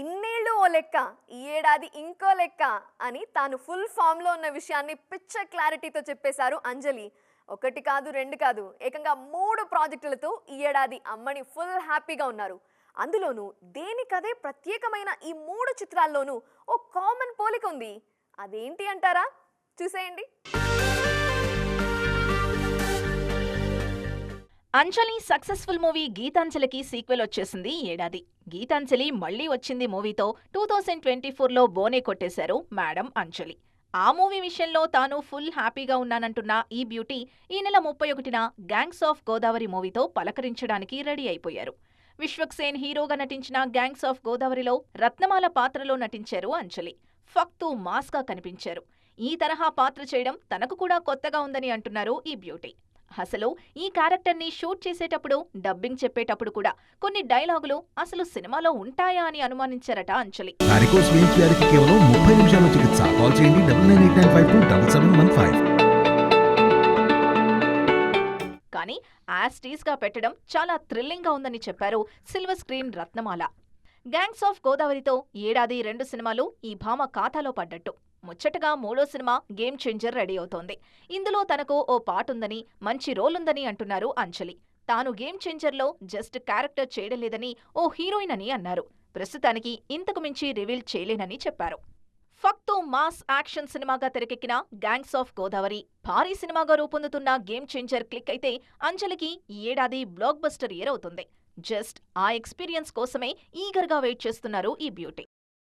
ఇన్నేళ్ళు ఓ లెక్క ఈ ఏడాది ఇంకో లెక్క అని తాను ఫుల్ ఫామ్లో ఉన్న విషయాన్ని పిచ్చ క్లారిటీతో చెప్పేశారు అంజలి. ఒకటి కాదు రెండు కాదు ఏకంగా మూడు ప్రాజెక్టులతో ఈ ఏడాది అమ్మని ఫుల్ హ్యాపీగా ఉన్నారు. అందులోనూ దేనికదే ప్రత్యేకమైన ఈ మూడు చిత్రాల్లోనూ ఓ కామన్ పోలిక ఉంది. అదేంటి అంటారా? చూసేయండి. అంజలి సక్సెస్ఫుల్ మూవీ గీతాంజలికి సీక్వెల్ వచ్చేసింది ఏడాది. గీతాంజలి మళ్ళీ వచ్చింది మూవీతో టూ థౌజండ్ ట్వంటీ ఫోర్లో బోనే కొట్టేశారు మేడం అంజలి. ఆ మూవీ విషయంలో తాను ఫుల్ హ్యాపీగా ఉన్నానంటున్న ఈ బ్యూటీ ఈ నెల ముప్పై ఒకటిన గ్యాంగ్స్ ఆఫ్ గోదావరి మూవీతో పలకరించడానికి రెడీ అయిపోయారు. విశ్వక్ సేన్ హీరోగా నటించిన గ్యాంగ్స్ ఆఫ్ గోదావరిలో రత్నమాల పాత్రలో నటించారు అంజలి. ఫక్తు మాస్గా కనిపించారు. ఈ తరహా పాత్ర చేయడం తనకు కూడా కొత్తగా ఉందని అంటున్నారు ఈ బ్యూటీ. అసలు ఈ క్యారెక్టర్ని షూట్ చేసేటప్పుడు డబ్బింగ్ చెప్పేటప్పుడు కూడా కొన్ని డైలాగులు అసలు సినిమాలో ఉంటాయా అని అనుమానించారట అంజలి. వారికోస్ వెయిన్స్ వ్యాధికి కేవలం ముప్పై నిమిషాల చికిత్స. కాల్ చేయండి double nine eight nine five two double seven one five. కానీ యాస్టీస్గా పెట్టడం చాలా థ్రిల్లింగ్గా ఉందని చెప్పారు silver screen Ratnamala. Gangs of గోదావరితో ఏడాది రెండు సినిమాలు ఈ భామ ఖాతాలో పడ్డట్టు. ముచ్చటగా మూడో సినిమా గేమ్ చేంజర్ రెడీ అవుతోంది. ఇందులో తనకు ఓ పాటుందని మంచి రోల్ ఉందని అంటున్నారు అంజలి. తాను గేమ్ చేంజర్లో జస్ట్ క్యారెక్టర్ చేయడం లేదని ఓ హీరోయిన్ అని అన్నారు. ప్రస్తుతానికి ఇంతకు మించి రివీల్ చేయలేనని చెప్పారు. ఫక్తో మాస్ యాక్షన్ సినిమాగా తెరకెక్కిన గ్యాంగ్స్ ఆఫ్ గోదావరి భారీ సినిమాగా రూపొందుతున్న గేమ్ చేంజర్ క్లిక్ అయితే అంజలికి ఈ ఏడాది బ్లాక్ బస్టర్ ఇయర్ అవుతుంది. జస్ట్ ఆ ఎక్స్పీరియన్స్ కోసమే ఈగర్గా వెయిట్ చేస్తున్నారు ఈ బ్యూటీ.